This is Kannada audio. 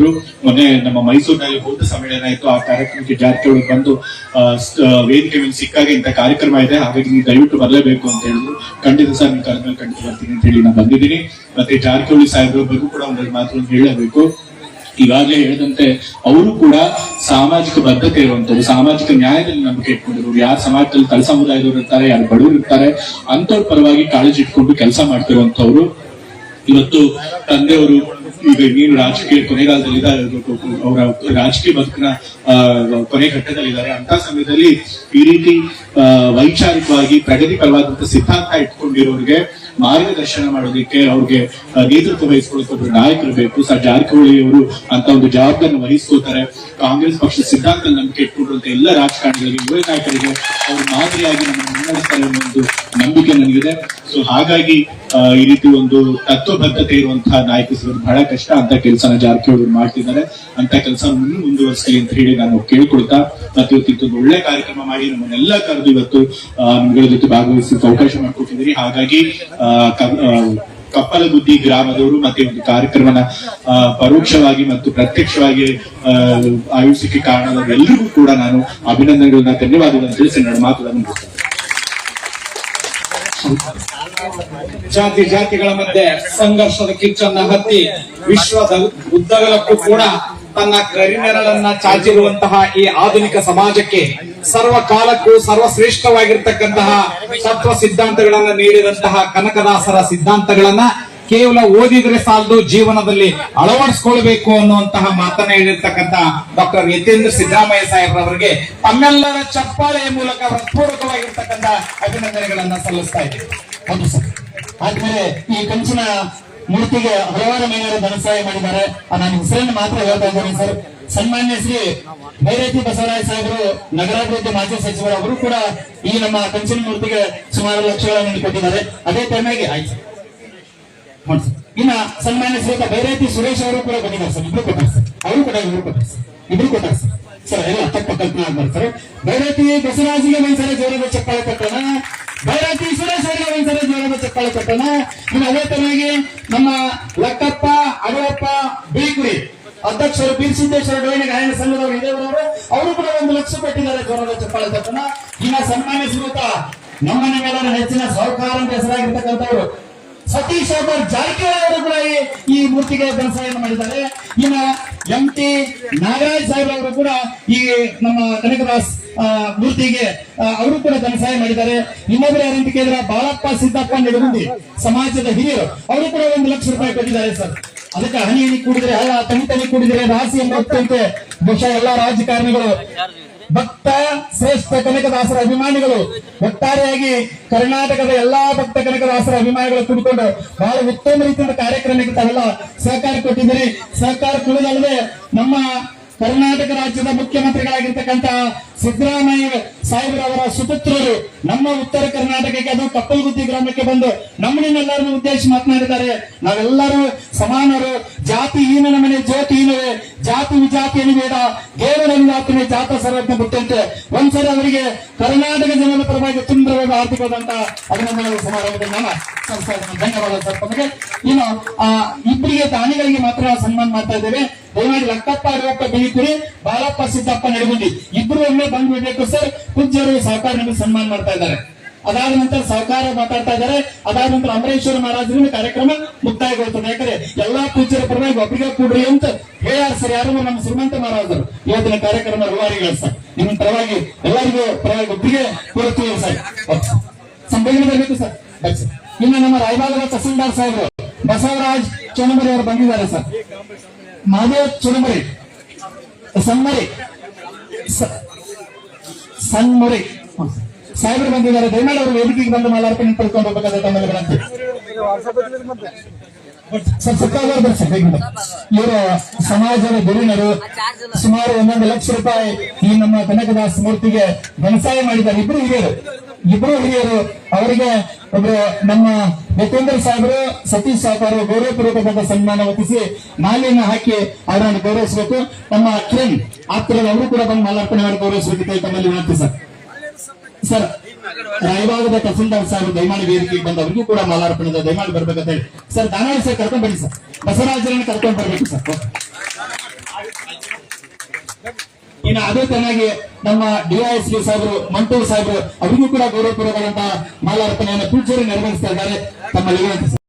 ಮೊನ್ನೆ ನಮ್ಮ ಮೈಸೂರಿನಲ್ಲಿ ಬೌದ್ಧ ಸಮ್ಮೇಳನ ಇತ್ತು ಆ ಕಾರ್ಯಕ್ರಮಕ್ಕೆ ಜಾರಕಿಹೊಳಿ ಬಂದು ವೇದಿಕೆ ಮೇಲೆ ಸಿಕ್ಕಾಗ ಇಂಥ ಕಾರ್ಯಕ್ರಮ ಇದೆ. ಹಾಗಾಗಿ ನೀವು ದಯವಿಟ್ಟು ಬರಲೇಬೇಕು ಅಂತ ಹೇಳಿದ್ರು. ಖಂಡಿತ ಸರ್ ನೀವು ಕಾರ್ಯಕ್ರಮ ಬರ್ತೀನಿ ಅಂತ ಹೇಳಿ ನಾನು ಬಂದಿದ್ದೀನಿ. ಮತ್ತೆ ಜಾರಕಿಹೊಳಿ ಸಾಹೇಬ್ರ ಬಗ್ಗೆ ಕೂಡ ಒಂದೆರಡು ಮಾತುಗಳನ್ನು ಹೇಳಬೇಕು. ಈಗಾಗಲೇ ಹೇಳಿದಂತೆ ಅವರು ಕೂಡ ಸಾಮಾಜಿಕ ಬದ್ಧತೆ ಇರುವಂತವ್ರು ಸಾಮಾಜಿಕ ನ್ಯಾಯದಲ್ಲಿ ನಂಬಿಕೆ ಇಟ್ಕೊಂಡಿರೋರು. ಯಾರು ಸಮಾಜದಲ್ಲಿ ತಳ ಸಮುದಾಯದವರು ಇರ್ತಾರೆ, ಯಾರು ಬಡವರು ಇರ್ತಾರೆ ಅಂತವ್ರ ಪರವಾಗಿ ಕಾಳಜಿ ಇಟ್ಕೊಂಡು ಕೆಲಸ ಮಾಡ್ತಿರುವಂತವ್ರು ಇವತ್ತು ತಂದೆಯವರು ಈಗ ನೀನು ರಾಜಕೀಯ ಕೊನೆಗಾಲದಲ್ಲಿ ಅವರ ರಾಜಕೀಯ ಬದುಕಿನ ಕೊನೆ ಘಟ್ಟದಲ್ಲಿದ್ದಾರೆ ಅಂತ ಸಮಯದಲ್ಲಿ ಈ ರೀತಿ ವೈಚಾರಿಕವಾಗಿ ಪ್ರಗತಿಪರವಾದಂತಹ ಸಿದ್ಧಾಂತ ಇಟ್ಕೊಂಡಿರೋರಿಗೆ ಮಾರ್ಗದರ್ಶನ ಮಾಡೋದಕ್ಕೆ ಅವ್ರಿಗೆ ನೇತೃತ್ವ ವಹಿಸ್ಕೊಳ್ಳೋಕೆ ನಾಯಕರು ಬೇಕು. ಸರ್ ಜಾರಕಿಹೊಳಿ ಅವರು ಅಂತ ಒಂದು ಜವಾಬ್ದಾರಿನ ವಹಿಸ್ಕೋತಾರೆ ಕಾಂಗ್ರೆಸ್ ಪಕ್ಷದ ಸಿದ್ಧಾಂತ ನಂಬಿಕೆ ಇಟ್ಕೊಂಡಿರುವಂತ ಎಲ್ಲ ರಾಜಕಾರಣಿಗಳಿಗೆ ಯುವ ನಾಯಕರಿಗೆ ಅವರು ಮಾದರಿಯಾಗಿ ನಮ್ಮನ್ನು ಮುನ್ನಡೆಸ್ತಾರೆ ಒಂದು ನಂಬಿಕೆ ನನಗಿದೆ. ಸೊ ಹಾಗಾಗಿ ಈ ರೀತಿ ಒಂದು ತತ್ವಬದ್ಧತೆ ಇರುವಂತಹ ನಾಯಕ ಸಿಗೋದು ಬಹಳ ಕಷ್ಟ ಅಂತ ಕೆಲಸನ ಜಾರಕಿಹೊಳಿ ಮಾಡ್ತಿದ್ದಾರೆ. ಅಂತ ಕೆಲಸ ಮುಂದೆ ಮುಂದುವರಿಸಲಿ ಅಂತ ಹೇಳಿ ನಾನು ಕೇಳ್ಕೊಳ್ತಾ, ಮತ್ತೆ ಇವತ್ತು ಇದೊಂದು ಒಳ್ಳೆ ಕಾರ್ಯಕ್ರಮ ಮಾಡಿ ನಮ್ಮನ್ನೆಲ್ಲ ಕರೆದು ಇವತ್ತು ನಿಮ್ಗಳ ಜೊತೆ ಭಾಗವಹಿಸಲಿಕ್ಕೆ ಅವಕಾಶ ಮಾಡ್ಕೊಟ್ಟಿದ್ದೀರಿ. ಹಾಗಾಗಿ ಕಪ್ಪಲಗುದ್ದಿ ಗ್ರಾಮದವರು ಮತ್ತೆ ಒಂದು ಕಾರ್ಯಕ್ರಮನ ಪರೋಕ್ಷವಾಗಿ ಮತ್ತು ಪ್ರತ್ಯಕ್ಷವಾಗಿ ಆಯೋಜಿಸಕ್ಕೆ ಕಾರಣವಾದ ಎಲ್ಲರಿಗೂ ಕೂಡ ನಾನು ಅಭಿನಂದನೆಗಳನ್ನ, ಧನ್ಯವಾದಗಳನ್ನು ತಿಳಿಸಿ ನನ್ನ ಮಾತುಗಳನ್ನು ಜಾತಿ, ಜಾತಿಗಳ ಮಧ್ಯೆ ಸಂಘರ್ಷದ ಕಿಚ್ಚನ್ನ ಹತ್ತಿ ವಿಶ್ವದ ಉದ್ದಗಲಕ್ಕೂ ಕೂಡ ತನ್ನ ಕರಿನೆರಳನ್ನ ಚಾಚಿರುವಂತಹ ಈ ಆಧುನಿಕ ಸಮಾಜಕ್ಕೆ ಸರ್ವ ಕಾಲಕ್ಕೂ ಸರ್ವಶ್ರೇಷ್ಠವಾಗಿರ್ತಕ್ಕಂತಹ ತತ್ವ ಸಿದ್ಧಾಂತಗಳನ್ನ ನೀಡಿದಂತಹ ಕನಕದಾಸರ ಸಿದ್ಧಾಂತಗಳನ್ನ ಕೇವಲ ಓದಿದ್ರೆ ಸಾಲದು, ಜೀವನದಲ್ಲಿ ಅಳವಡಿಸ್ಕೊಳ್ಬೇಕು ಅನ್ನುವಂತಹ ಮಾತನ್ನ ಹೇಳಿರ್ತಕ್ಕಂತ ಡಾಕ್ಟರ್ ಯತೇಂದ್ರ ಸಿದ್ದರಾಮಯ್ಯ ಸಾಹೇಬ್ರವರಿಗೆ ತಮ್ಮೆಲ್ಲರ ಚಪ್ಪಾಳೆಯ ಮೂಲಕ ಹೃತ್ಪೂರ್ವಕವಾಗಿರ್ತಕ್ಕಂಥ ಅಭಿನಂದನೆಗಳನ್ನ ಸಲ್ಲಿಸ್ತಾ ಇದ್ದೀವಿ ಆದ್ಮೇಲೆ ಈ ಕಂಚಿನ ಮೂರ್ತಿಗೆ ಹಲವಾರು ಮಹಿಳೆಯರು ಧನಸಹಾಯ ಮಾಡಿದ್ದಾರೆ. ನಾನು ಹೆಸರನ್ನು ಮಾತ್ರ ಹೇಳ್ತಾ ಇದ್ದೇನೆ ಸರ್. ಸನ್ಮಾನ್ಯ ಶ್ರೀ ಭೈರತಿ ಬಸವರಾಜ ಸಾಹೇಬರು, ನಗರಾಭಿವೃದ್ಧಿ ಮಾಜಿ ಸಚಿವರು ಅವರು ಕೂಡ ಈ ನಮ್ಮ ಕಂಚಿನ ಮೂರ್ತಿಗೆ ಸುಮಾರು ಲಕ್ಷಗಳನ್ನು ಕೊಟ್ಟಿದ್ದಾರೆ. ಅದೇ ಟೈಮಾಗಿ ಆಯ್ತು. ಇನ್ನ ಸನ್ಮಾನ್ಯ ಶ್ರೀ ಭೈರತಿ ಸುರೇಶ್ ಅವರು ಕೂಡ ಬಂದಿದ್ದಾರೆ ಸರ್. ಇಬ್ರು ಕೊಟ್ಟಾರ ಸರ್. ಅವರು ಕೂಡ ಇಬ್ರು ಕೊಟ್ಟಾರ ಸರ್. ಇಬ್ರು ಕೊಟ್ಟಾರೆ ಸರ್. ಸರ್, ಎಲ್ಲ ತಪ್ಪ ಕಲ್ಪನೆ ಆಗ್ಬಾರ್ದು ಸರ್ ಭೈರತಿ ಬಸವರಾಜಿಗೆ ಒಂದ್ಸಲ ಜೋರದ ಚಪ್ಪಾಳೆ ಕೊಟ್ಟೋಣ ಭೈರತಿ ಸುರೇಶ್ ಅವರಿಗೆ ಒಂದ್ಸಲ ಜೋರದ ಚಪ್ಪಾಳೆ ಕೊಟ್ಟೋಣ ಇನ್ನು ಅದೇ ತರನಾಗಿ ನಮ್ಮ ಲಕ್ಕಪ್ಪ ಅಡವಪ್ಪ ಬಿಳಿಕುಡಿ ಅಧ್ಯಕ್ಷರು ಬೀರ್ ಸಿದ್ದೇಶ್ವರ ಡೋಯಿನ ಗಾಯನ ಸಂಘದವರು ಹಿರಿಯವರು ಅವರು ಕೂಡ ಒಂದು ಲಕ್ಷ ಕೊಟ್ಟಿದ್ದಾರೆ ಜೋರದ ಚಪ್ಪಾಳೆ ಕೊಟ್ಟೋಣ ಇನ್ನ ಸನ್ಮಾನ್ಯ ಶ್ರೀಯುತ ನಮ್ಮ ನಿಮ್ಮೆಲ್ಲರ ಹೆಚ್ಚಿನ ಸಹಕಾರ ಅಂತ ಹೆಸರಾಗಿರ್ತಕ್ಕಂಥವ್ರು ಸತೀಶ್ ಜಾರಕಿಹೊಳಿ ಅವರು ಕೂಡ ಈ ಮೂರ್ತಿಗೆ ಧನಸಹಾಯ ಮಾಡಿದ್ದಾರೆ. ಇನ್ನ ಎಂ ಟಿ ನಾಗರಾಜ್ ಸಾಹೇಬ್ ಅವರು ಕೂಡ ಈ ನಮ್ಮ ಕನಕದಾಸ್ ಮೂರ್ತಿಗೆ ಅವರು ಕೂಡ ಧನಸಹಾಯ ಮಾಡಿದ್ದಾರೆ. ಇನ್ನೊಬ್ಬರು ಯಾರಂತ ಕೇಳಿದ್ರೆ ಬಾಳಪ್ಪ ಸಿದ್ದಪ್ಪ ನೆಡಗುಂದಿ ಸಮಾಜದ ಹಿರಿಯರು. ಅವರು ಕೂಡ ಒಂದು ಲಕ್ಷ ರೂಪಾಯಿ ಕೊಟ್ಟಿದ್ದಾರೆ ಸರ್. ಅದಕ್ಕೆ ಹನಿ ಹನಿ ಕೂಡಿದ್ರೆ ಅಲ್ಲ ತನಿ ತನಿ ಕೂಡಿದ್ರೆ ರಾಶಿ ಎಂಬ ಬಹುಶಃ ಎಲ್ಲಾ ರಾಜಕಾರಣಿಗಳು ಭಕ್ತ ಶ್ರೇಷ್ಠ ಕನಕದಾಸರ ಅಭಿಮಾನಿಗಳು ಒಟ್ಟಾರೆಯಾಗಿ ಕರ್ನಾಟಕದ ಎಲ್ಲಾ ಭಕ್ತ ಕನಕದಾಸರ ಅಭಿಮಾನಿಗಳು ತುಂಬಿಕೊಂಡು ಬಹಳ ಉತ್ತಮ ರೀತಿಯ ಕಾರ್ಯಕ್ರಮಕ್ಕೆ ತಾವೆಲ್ಲ ಸಹಕಾರ ಕೊಟ್ಟಿದ್ದೀರಿ. ಸಹಕಾರ ಕೊಡುವುದಲ್ಲದೆ ನಮ್ಮ ಕರ್ನಾಟಕ ರಾಜ್ಯದ ಮುಖ್ಯಮಂತ್ರಿಗಳಾಗಿರ್ತಕ್ಕಂಥ ಸಿದ್ದರಾಮಯ್ಯ ಸಾಹೇಬ್ರವರ ಸುಪುತ್ರರು ನಮ್ಮ ಉತ್ತರ ಕರ್ನಾಟಕಕ್ಕೆ ಅದು ಕಪ್ಪಲ್ಗುತ್ತಿ ಗ್ರಾಮಕ್ಕೆ ಬಂದು ನಮ್ಮನ್ನೆಲ್ಲರನ್ನು ಉದ್ದೇಶಿಸಿ ಮಾತನಾಡಿದ್ದಾರೆ. ನಾವೆಲ್ಲರೂ ಸಮಾನರು. ಜಾತಿ ಈನ ಮನೆ ಜ್ಯೋತಿ ಹೀನವೇ. ಜಾತಿ ವಿಜಾತಿ ಬೇಡ. ದೇವರನ್ನು ಆತನೇ ಜಾತ ಸರ್ವಜ್ಞ ಬಿಟ್ಟಂತೆ ಒಂದ್ಸರಿ ಅವರಿಗೆ ಕರ್ನಾಟಕ ಜನರ ಪರವಾಗಿ ತುಂಬಿರುವ ಆರ್ಥಿಕವಾದಂತ ಅಭಿನಂದನೆಗಳು ಸಮಾರಂಭದಲ್ಲಿ. ಸಂಸ್ಥೆ ಧನ್ಯವಾದ ಸರ್. ತಮಗೆ ಇನ್ನು, ಆ, ಇಬ್ಬರಿಗೆ ದಾನಿಗಳಿಗೆ ಮಾತ್ರ ಸನ್ಮಾನ ಮಾಡ್ತಾ ಇದ್ದೇವೆ. ದಯಮಾಡಿ ಲಕ್ಕಪ್ಪ ಅಡವಪ್ಪ ಬೆಳಿತುರಿ ಬಾಲಪ್ಪ, ಸಿದ್ದಪ್ಪ ನಡಗುಂದಿ. ಇಬ್ರು ಒಮ್ಮೆ ಬಂದ್ ಬಿಡ್ಬೇಕು ಸರ್. ಪೂಜ್ಯರು ಸಹಕಾರ ನಿಮಗೆ ಸನ್ಮಾನ ಮಾಡ್ತಾ ಇದ್ದಾರೆ. ಅದಾದ ನಂತರ ಸಹಕಾರ ಮಾತಾಡ್ತಾ ಇದ್ದಾರೆ. ಅದಾದ ನಂತರ ಅಮರೇಶ್ವರ ಮಹಾರಾಜರಿಂದ ಕಾರ್ಯಕ್ರಮ ಮುಕ್ತಾಯಗೊಳ್ತದೆ. ಯಾಕಂದ್ರೆ ಎಲ್ಲಾ ಪೂಜ್ಯರ ಪರವಾಗಿ ಒಬ್ಬರಿಗೆ ಕೂಡ್ರಿ ಅಂತ ಹೇಳ ಸರ್. ಯಾರು ನಮ್ಮ ಶ್ರೀಮಂತ ಮಹಾರಾಜರು. ಇವತ್ತಿನ ಕಾರ್ಯಕ್ರಮ ರವಾರಿಗಳು ಸರ್. ನಿಮ್ಮ ಪರವಾಗಿ ಎಲ್ಲರಿಗೂ ಪರವಾಗಿ ಒಬ್ಬರಿಗೆ ಕೂರುತ್ತೀವಿ ಸರ್. ಸಂಬಂಧ ಸರ್. ಇನ್ನು ನಮ್ಮ ರಾಯಬಾಗದ ತಹಸೀಲ್ದಾರ್ ಸಾಹೇಬರು. ಬಸವರಾಜ್ ಚುಣಮರಿ ಅವರು ಬಂದಿದ್ದಾರೆ ಸರ್. ಮಹದೇವ್ ಸನ್ಮರಿ ಸಣ್ಣ ಹ್ಮ್. ಸಾಹೇಬರು ಬಂದಿದ್ದಾರೆ. ದಯಮಾಡಿ ಅವರು ವೇದಿಕೆಗೆ ಬಂದು ಮಾಲಾರ್ಪಣೆ ಪಡ್ಕೊಂಡು ಹೋಗಬೇಕಾದ ತಮ್ಮಲ್ಲಿ ಸರ್ ಬನ್ನಿ. ಇವರು ಸಮಾಜದ ಧುರೀಣರು ಸುಮಾರು ಒಂದೊಂದು ಲಕ್ಷ ರೂಪಾಯಿ ಈ ನಮ್ಮ ಕನಕದಾಸ್ ಮೂರ್ತಿಗೆ ಧನಸಹಾಯ ಮಾಡಿದ್ದಾರೆ. ಇಬ್ರು ಹಿರಿಯರು. ಇಬ್ರು ಹಿರಿಯರು. ಅವರಿಗೆ ಒಬ್ರು ನಮ್ಮ ಯತೇಂದ್ರ ಸಾಹೇಬರು ಸತೀಶ್ ಸಾಹೇಬರು ಗೌರವಪೂರ್ವಕವಾದ ಸನ್ಮಾನ ಒಪ್ಪಿಸಿ ಮಾಲೆಯನ್ನು ಹಾಕಿ ಅವರನ್ನು ಗೌರವಿಸಬೇಕು. ನಮ್ಮ ಕಿರಣ್ ಆಪ್ತರಲ್ಲಿ ಅವರು ಕೂಡ ಬಂದು ಮಾಲಾರ್ಪಣೆ ಮಾಡಿ ಗೌರವಿಸಬೇಕಿದೆ ತಮ್ಮಲ್ಲಿ ವಿನಂತಿ ಸರ್. ಸರ್ ರಾಯಭಾಗದ ತಹಸೀಲ್ದಾರ್ ಸಾಹೇಬರು ದಯಮಾಡಿ ವೇದಿಕೆಗೆ ಬಂದ ಅವರಿಗೂ ಕೂಡ ಮಾಲಾರ್ಪಣೆ. ದಯಮಾಡಿ ಬರ್ಬೇಕಂತ ಹೇಳಿ. ಸರ್, ದಾನಾಳಿ ಸರ್ ಕರ್ಕೊಂಡ್ ಬನ್ನಿ ಸರ್. ಬಸವರಾಜರನ್ನು ಕರ್ಕೊಂಡ್ ಬರ್ಬೇಕು ಸರ್. ಇನ್ನು ಅದೇ ತರನಾಗಿ ನಮ್ಮ ಡಿಐಎಸ್ಪಿ ಸಾಹೇಬರು, ಮಂಟೂರ್ ಸಾಹೇಬರು, ಅವರಿಗೂ ಕೂಡ ಗೌರವಪೂರ್ವಕವಾದಂತಹ ಮಾಲಾರ್ಪಣೆಯನ್ನು ಪೂಜೆಯಲ್ಲಿ ನೆರವೇರಿಸ್ತಾ ಇದ್ದಾರೆ ಸರ್.